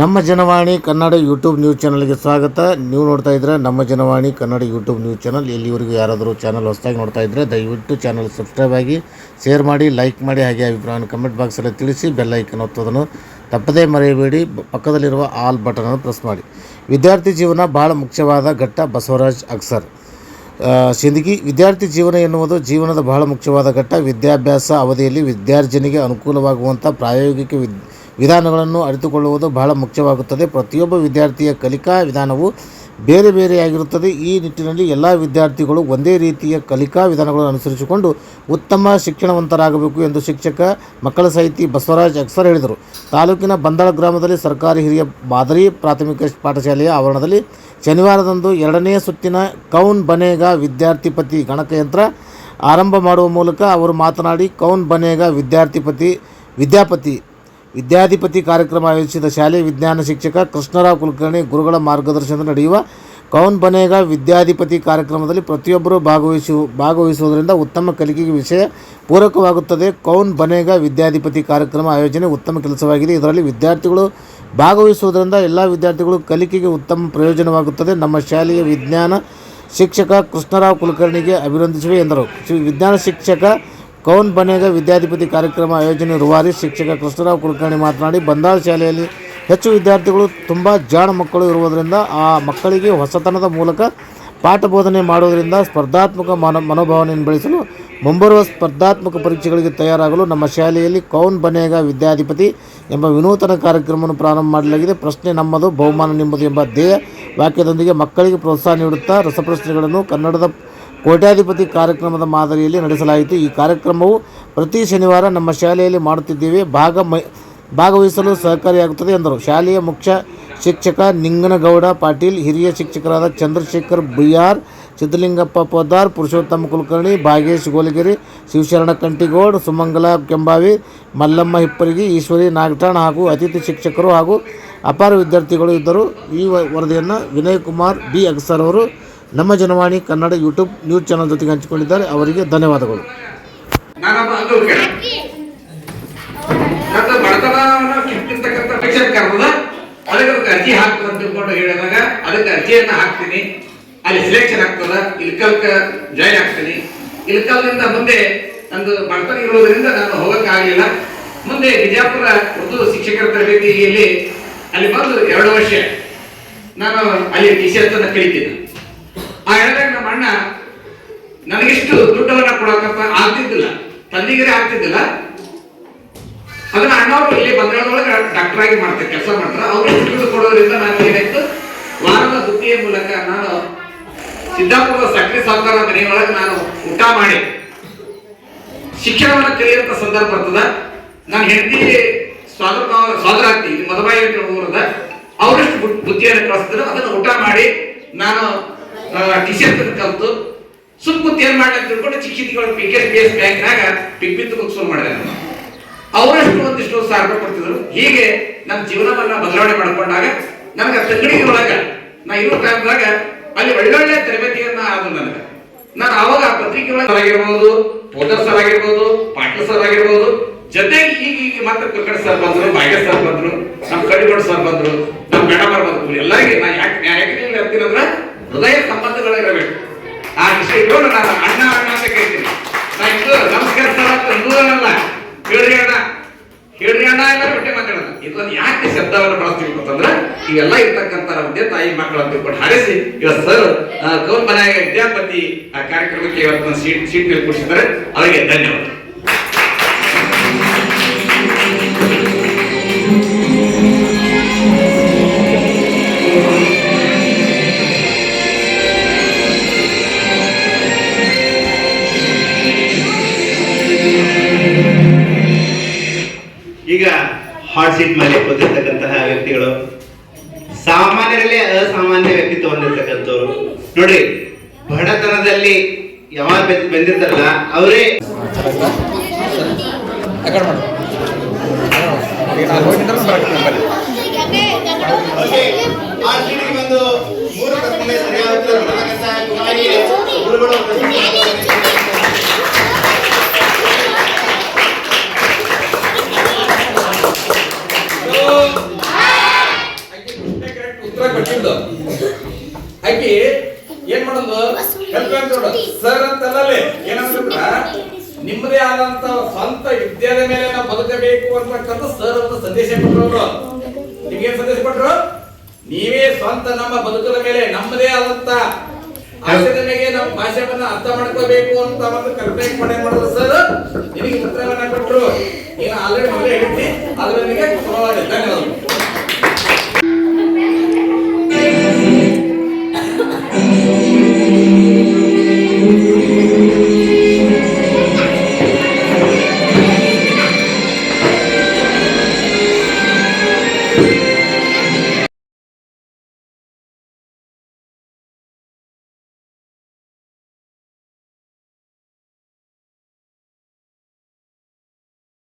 ನಮ್ಮ Janavani Kannada YouTube news ಚಾನಲ್ಗೆ ಸ್ವಾಗತ. ನೀವು ನೋಡ್ತಾ ಇದ್ರೆ ನಮ್ಮ Janavani Kannada YouTube news channel. ಎಲ್ಲಿವರೆಗೂ ಯಾರಾದರೂ ಚಾನಲ್ ಹೊಸದಾಗಿ ನೋಡ್ತಾ ಇದ್ದರೆ ದಯವಿಟ್ಟು ಚಾನಲ್ ಸಬ್ಸ್ಕ್ರೈಬ್ ಆಗಿ, ಶೇರ್ ಮಾಡಿ, ಲೈಕ್ ಮಾಡಿ, ಹಾಗೆ ಅಭಿಪ್ರಾಯವನ್ನು ಕಮೆಂಟ್ ಬಾಕ್ಸಲ್ಲಿ ತಿಳಿಸಿ, ಬೆಲ್ ಐಕನ್ ಒತ್ತೋದನ್ನು ತಪ್ಪದೇ ಮರೆಯಬೇಡಿ. ಪಕ್ಕದಲ್ಲಿರುವ ಆಲ್ ಬಟನನ್ನು ಪ್ರೆಸ್ ಮಾಡಿ. ವಿದ್ಯಾರ್ಥಿ ಜೀವನ ಭಾಳ ಮುಖ್ಯವಾದ ಘಟ್ಟ ಬಸವರಾಜ್ ಅಕ್ಸರ್. ಸಿಂದಗಿ, ವಿದ್ಯಾರ್ಥಿ ಜೀವನ ಎನ್ನುವುದು ಜೀವನದ ಬಹಳ ಮುಖ್ಯವಾದ ಘಟ್ಟ. ವಿದ್ಯಾಭ್ಯಾಸ ಅವಧಿಯಲ್ಲಿ ವಿದ್ಯಾರ್ಜನೆಗೆ ಅನುಕೂಲವಾಗುವಂಥ ಪ್ರಾಯೋಗಿಕ ವಿದ್ ವಿಧಾನಗಳನ್ನು ಅರಿತುಕೊಳ್ಳುವುದು ಬಹಳ ಮುಖ್ಯವಾಗುತ್ತದೆ. ಪ್ರತಿಯೊಬ್ಬ ವಿದ್ಯಾರ್ಥಿಯ ಕಲಿಕಾ ವಿಧಾನವು ಬೇರೆ ಬೇರೆಯಾಗಿರುತ್ತದೆ. ಈ ನಿಟ್ಟಿನಲ್ಲಿ ಎಲ್ಲ ವಿದ್ಯಾರ್ಥಿಗಳು ಒಂದೇ ರೀತಿಯ ಕಲಿಕಾ ವಿಧಾನಗಳನ್ನು ಅನುಸರಿಸಿಕೊಂಡು ಉತ್ತಮ ಶಿಕ್ಷಣವಂತರಾಗಬೇಕು ಎಂದು ಶಿಕ್ಷಕ ಮಕ್ಕಳ ಸಾಹಿತಿ ಬಸವರಾಜ್ ಅಕ್ಸರ್ ಹೇಳಿದರು. ತಾಲೂಕಿನ ಬಂದಾಳ ಗ್ರಾಮದಲ್ಲಿ ಸರ್ಕಾರಿ ಹಿರಿಯ ಮಾದರಿ ಪ್ರಾಥಮಿಕ ಪಾಠಶಾಲೆಯ ಆವರಣದಲ್ಲಿ ಶನಿವಾರದಂದು ಎರಡನೇ ಸುತ್ತಿನ ಕೌನ್ ಬನೇಗ ವಿದ್ಯಾರ್ಥಿಪತಿ ಗಣಕಯಂತ್ರ ಆರಂಭ ಮಾಡುವ ಮೂಲಕ ಅವರು ಮಾತನಾಡಿ, ಕೌನ್ ಬನೇಗ ವಿದ್ಯಾರ್ಥಿಪತಿ ವಿದ್ಯಾಪತಿ ವಿದ್ಯಾಧಿಪತಿ ಕಾರ್ಯಕ್ರಮ ಆಯೋಜಿಸಿದ ಶಾಲೆ ವಿಜ್ಞಾನ ಶಿಕ್ಷಕ ಕೃಷ್ಣರಾವ್ ಕುಲಕರ್ಣಿ ಗುರುಗಳ ಮಾರ್ಗದರ್ಶನದಲ್ಲಿ ನಡೆಯುವ ಕೌನ್ ಬನೇಗ ವಿದ್ಯಾಧಿಪತಿ ಕಾರ್ಯಕ್ರಮದಲ್ಲಿ ಪ್ರತಿಯೊಬ್ಬರೂ ಭಾಗವಹಿಸು, ಭಾಗವಹಿಸುವುದರಿಂದ ಉತ್ತಮ ಕಲಿಕೆಗೆ ವಿಷಯ ಪೂರಕವಾಗುತ್ತದೆ. ಕೌನ್ ಬನೇಗ ವಿದ್ಯಾಧಿಪತಿ ಕಾರ್ಯಕ್ರಮ ಆಯೋಜನೆ ಉತ್ತಮ ಕೆಲಸವಾಗಿದೆ. ಇದರಲ್ಲಿ ವಿದ್ಯಾರ್ಥಿಗಳು ಭಾಗವಹಿಸುವುದರಿಂದ ಎಲ್ಲ ವಿದ್ಯಾರ್ಥಿಗಳು ಕಲಿಕೆಗೆ ಉತ್ತಮ ಪ್ರಯೋಜನವಾಗುತ್ತದೆ. ನಮ್ಮ ಶಾಲೆಯ ವಿಜ್ಞಾನ ಶಿಕ್ಷಕ ಕೃಷ್ಣರಾವ್ ಕುಲಕರ್ಣಿಗೆ ಅಭಿನಂದಿಸುವೆ ಎಂದರು. ವಿಜ್ಞಾನ ಶಿಕ್ಷಕ ಕೌನ್ ಬನೇಗ ವಿದ್ಯಾಧಿಪತಿ ಕಾರ್ಯಕ್ರಮ ಆಯೋಜನೆ ರೂವಾರಿ ಶಿಕ್ಷಕ ಕೃಷ್ಣರಾವ್ ಕುಲಕರ್ಣಿ ಮಾತನಾಡಿ, ಬಂದಾಳ ಶಾಲೆಯಲ್ಲಿ ಹೆಚ್ಚು ವಿದ್ಯಾರ್ಥಿಗಳು ತುಂಬ ಜಾಣ ಮಕ್ಕಳು ಇರುವುದರಿಂದ ಆ ಮಕ್ಕಳಿಗೆ ಹೊಸತನದ ಮೂಲಕ ಪಾಠ ಬೋಧನೆ ಮಾಡುವುದರಿಂದ ಸ್ಪರ್ಧಾತ್ಮಕ ಮನ ಮನೋಭಾವನೆಯನ್ನು ಬೆಳೆಸಲು ಮುಂಬರುವ ಸ್ಪರ್ಧಾತ್ಮಕ ಪರೀಕ್ಷೆಗಳಿಗೆ ತಯಾರಾಗಲು ನಮ್ಮ ಶಾಲೆಯಲ್ಲಿ ಕೌನ್ ಬನೇಗ ವಿದ್ಯಾಧಿಪತಿ ಎಂಬ ವಿನೂತನ ಕಾರ್ಯಕ್ರಮವನ್ನು ಪ್ರಾರಂಭ ಮಾಡಲಾಗಿದೆ. ಪ್ರಶ್ನೆ ನಮ್ಮದು, ಬಹುಮಾನ ನಿಮ್ಮದು ಎಂಬ ಧ್ಯೇಯ ವಾಕ್ಯದೊಂದಿಗೆ ಮಕ್ಕಳಿಗೆ ಪ್ರೋತ್ಸಾಹ ನೀಡುತ್ತಾ ರಸಪ್ರಶ್ನೆಗಳನ್ನು ಕನ್ನಡದ ಕೋಟ್ಯಾಧಿಪತಿ ಕಾರ್ಯಕ್ರಮದ ಮಾದರಿಯಲ್ಲಿ ನಡೆಸಲಾಯಿತು. ಈ ಕಾರ್ಯಕ್ರಮವು ಪ್ರತಿ ಶನಿವಾರ ನಮ್ಮ ಶಾಲೆಯಲ್ಲಿ ಮಾಡುತ್ತಿದ್ದೇವೆ. ಭಾಗ ಮೈ, ಭಾಗವಹಿಸಲು ಸಹಕಾರಿಯಾಗುತ್ತದೆ ಎಂದರು. ಶಾಲೆಯ ಮುಖ್ಯ ಶಿಕ್ಷಕ ನಿಂಗನಗೌಡ ಪಾಟೀಲ್, ಹಿರಿಯ ಶಿಕ್ಷಕರಾದ ಚಂದ್ರಶೇಖರ್ ಬಿಆರ್ ಸಿದ್ದಲಿಂಗಪ್ಪ ಪೋದಾರ್ ಪುರುಷೋತ್ತಮ ಕುಲಕರ್ಣಿ ಭಾಗೇಶ್ ಗೋಲಗಿರಿ, ಶಿವಶರಣ ಕಂಟಿಗೋಡ್ ಸುಮಂಗಲ ಕೆಂಬಾವಿ, ಮಲ್ಲಮ್ಮ ಹಿಪ್ಪರಿಗಿ, ಈಶ್ವರಿ ನಾಗಠಾಣ್ ಹಾಗೂ ಅತಿಥಿ ಶಿಕ್ಷಕರು ಹಾಗೂ ಅಪಾರ ವಿದ್ಯಾರ್ಥಿಗಳು ಇದ್ದರು. ಈ ವರದಿಯನ್ನು ವಿನಯ್ ಕುಮಾರ್ ಬಿ ಅಗಸರ್ ಅವರು ನಮ್ಮ Janavani Kannada YouTube news channel ಜೊತೆಗೆ ಹಂಚಿಕೊಂಡಿದ್ದಾರೆ. ಅವರಿಗೆ ಧನ್ಯವಾದಗಳು. ಅರ್ಜಿ ಅಂತ ತಿಳ್ಕೊಂಡು ಹೇಳಿದಾಗ ಅದಕ್ಕೆ ಅರ್ಜಿಯನ್ನ ಹಾಕ್ತೀನಿ. ಅಲ್ಲಿ ಸಿಲೆಕ್ಷನ್ ಆಗ್ತದ ಇಲ್ಕಲ್ಕ ಜಾಯ್ನ್ ಆಗ್ತೀನಿ. ಇಲ್ಕಲ್ನಿಂದ ಮುಂದೆ ನಂದು ಬಡತನ ಇರುವುದರಿಂದ ನಾನು ಹೋಗಕ್ಕಾಗಲಿಲ್ಲ. ಮುಂದೆ ಬಿಜಾಪುರ ಉರ್ದು ಶಿಕ್ಷಕರ ತರಬೇತಿಯಲ್ಲಿ ಅಲ್ಲಿ ಬಂದು ಎರಡು ವರ್ಷ ನಾನು ಅಲ್ಲಿ ಟಿ ಸಿ ಅನ್ನು ಕಲಿತೀನಿ ಆ ಹೇಳಿದ್ರೆ ನಮ್ಮ ಅಣ್ಣ, ನನಗಿಷ್ಟು ದುಡ್ಡವನ್ನ ಕೊಡೋಕಪ್ಪ ಆಗ್ತಿದ್ದಿಲ್ಲ. ತಂದಿಗರೇ ಆಗ್ತಿದ್ದಿಲ್ಲ. ಅದನ್ನ ಅಣ್ಣವರು ಇಲ್ಲಿ ಬಂಗಾಳದೊಳಗೆ ಡಾಕ್ಟರ್ ಆಗಿ ಮಾಡ್ತಾರೆ, ಕೆಲಸ ಮಾಡ್ತಾರೆ. ಅವರು ದುಡ್ಡು ಕೊಡೋದ್ರಿಂದ ನಾನು ಏನಾಯ್ತು? ವಾರದ ಬುದ್ಧಿಯ ಮೂಲಕ ನಾನು ಸಿದ್ದಾಪುರದ ಸಕ್ರೆ ಸಾವುಕಾರ ಮನೆಯೊಳಗೆ ನಾನು ಊಟ ಮಾಡಿ. ಶಿಕ್ಷಣವನ್ನು ಕಲಿಯುವಂತ ಸಂದರ್ಭ ಬರ್ತದ. ನಾನು ಹೆಂಡತಿ ಸ್ವಾದರಾಗ್ತಿ ಇಲ್ಲಿ ಮದಬಾಯಿ ಊರದ ಅವರಷ್ಟು ಬುದ್ಧಿಯನ್ನು ಕಳಿಸ್ತಾರೆ ಅದನ್ನು ಊಟ ಮಾಡಿ ನಾನು ಟಿಶರ್ಟ್ ಕಲ್ತು ಸುಮ್ ಕುಂತ ಏನ್ ಮಾಡಿ ಅಂತ ತಿಳ್ಕೊಂಡು ಚಿಕ್ಕ ಪಿ ಕೆ ಬಿ ಎಸ್ ಬ್ಯಾಂಕ್ನಾಗ ಪಿಕ್ ಬಿತ್ತು ಶುರು ಮಾಡಿದೆ ಅವರಷ್ಟು ಒಂದಿಷ್ಟು ಸಾವಿರ ಕೊಡ್ತಿದ್ರು. ಹೀಗೆ ನಮ್ಮ ಜೀವನವನ್ನ ಬದಲಾವಣೆ ಮಾಡಿಕೊಂಡಾಗ ನನಗೆ ತಂಗಡಿ ಒಳಗ, ನಾ ಇರೋ ಟೈಮ್ದಾಗ ಅಲ್ಲಿ ಒಳ್ಳೊಳ್ಳೆ ತರಬೇತಿಯನ್ನ ಆದ ನನಗೆ. ನಾನು ಅವಾಗ ಆ ಪತ್ರಿಕೆ ಆಗಿರ್ಬೋದು ಪೋಟರ್ ಸರ್ ಆಗಿರ್ಬೋದು ಪಾಟೀಲ್ ಸರ್ ಆಗಿರ್ಬೋದು, ಜೊತೆಗೆ ಈಗ ಈಗ ಮತ್ತೆ ಕಕ್ಕಡ ಸರ್ ಬಂದ್ರು, ಬಾಯ್ಗೆ ಸರ್ ಬಂದ್ರು ನಮ್ಮ ಕಡಿಗೋಡ್ ಸರ್ ಬಂದ್ರು ನಮ್ಮ ಮೇಡಮ್ ಬಂದ್ರು, ಎಲ್ಲರಿಗೆ ನಾ ಯಾಕೆ ಯಾಕೆ ಇರ್ತೀನಂದ್ರ ಹೃದಯ ಸಂಬಂಧಗಳು ಇರಬೇಕು ಆ ವಿಷಯ ಇಟ್ಕೊಂಡು ನಾನು ಅಣ್ಣ ಅಣ್ಣ ಅಂತ ಕೇಳ್ತೀನಿ. ನಾ ಇದು ಅಂತ ಅನ್ನೋದನ್ನಲ್ಲ ಹೇಳ್ರಿ ಅಣ್ಣ. ಹೇಳ್ರಿ ಅಣ್ಣ ಎಲ್ಲ ಬಿಟ್ಟೆ ಮಾತಾಡೋಣ. ಇದನ್ನ ಯಾಕೆ ಶಬ್ದವನ್ನು ಬಳಸ್ತೀವಿ ಅಂತಂದ್ರೆ, ಇವೆಲ್ಲ ಇರ್ತಕ್ಕಂಥ ನಮ್ಮ ತಾಯಿ ಮಕ್ಕಳನ್ನು ತಿಳ್ಕೊಂಡು ಹಾರಿಸಿ, ಇವತ್ತು ಸರ್ ಕೌನ್ ಮನೆಯ ವಿದ್ಯಾಪತಿ, ಆ, ಕಾರ್ಯಕ್ರಮಕ್ಕೆ ಇವತ್ತು ಸೀಟ್ ಸೀಟ್ ಮೇಲೆ ಕೂರಿಸಿದ್ದಾರೆ. ಅವರಿಗೆ ಧನ್ಯವಾದ. ಈಗ ಹಾಟ್ ಸೀಟ್ ಮೇಲೆ ಕೂತಿರ್ತಕ್ಕಂತಹ ವ್ಯಕ್ತಿಗಳು ಸಾಮಾನ್ಯರಲ್ಲಿ ಅಸಾಮಾನ್ಯ ವ್ಯಕ್ತಿತ್ವ ಹೊಂದಿರ್ತಕ್ಕಂಥವ್ರು. ನೋಡ್ರಿ ಬಡತನದಲ್ಲಿ ಯಾವಾಗ ಬೆಂದ್- ಬೆಂದಿರ್ತಾರಲ್ಲ ಅವರೇ ಬಂದು ಮೂರು ಪ್ರಶ್ನೆ ಸರಿಯಾದ ಗುರುಗಳು ಆಕಿ ಏನ್ ಮಾಡೋದು? ಹೆಲ್ಪ್ ನೋಡು. ಸರ್ ಅಂತಲ್ಲೇ ಏನಂತ ನಿಮ್ಮದೇ ಆದಂತ ಸ್ವಂತ ವಿದ್ಯಾದ ಮೇಲೆ ನಾವು ಬದುಕಬೇಕು ಅಂತಕ್ಕಂಥ ಸರ್ ಅಂತ ಸಂದೇಶ ಕೊಟ್ಟರು ನಿಮ್ಗೆ ಸಂದೇಶ ಕೊಟ್ರು? ನೀವೇ ಸ್ವಂತ ನಮ್ಮ ಬದುಕದ ಮೇಲೆ, ನಮ್ಮದೇ ಆದಂತ ಮೇಲೆ ನಮ್ಮ ಭಾಷೆವನ್ನ ಅರ್ಥ ಮಾಡ್ಕೋಬೇಕು ಅಂತ ಒಂದು ಕಲ್ಪನೆ ಮಾಡಿ ಮಾಡಿದ್ರು ಸರ್ ನಿಮಗೆ ಪತ್ರವನ್ನ ಕೊಟ್ಟರು ನೀನು ಆಲ್ರೆಡಿ ಮೊದಲೇ ಹೇಳ್ತೀನಿ ಅದ್ರ ನಿಮಗೆ ಧನ್ಯವಾದಗಳು.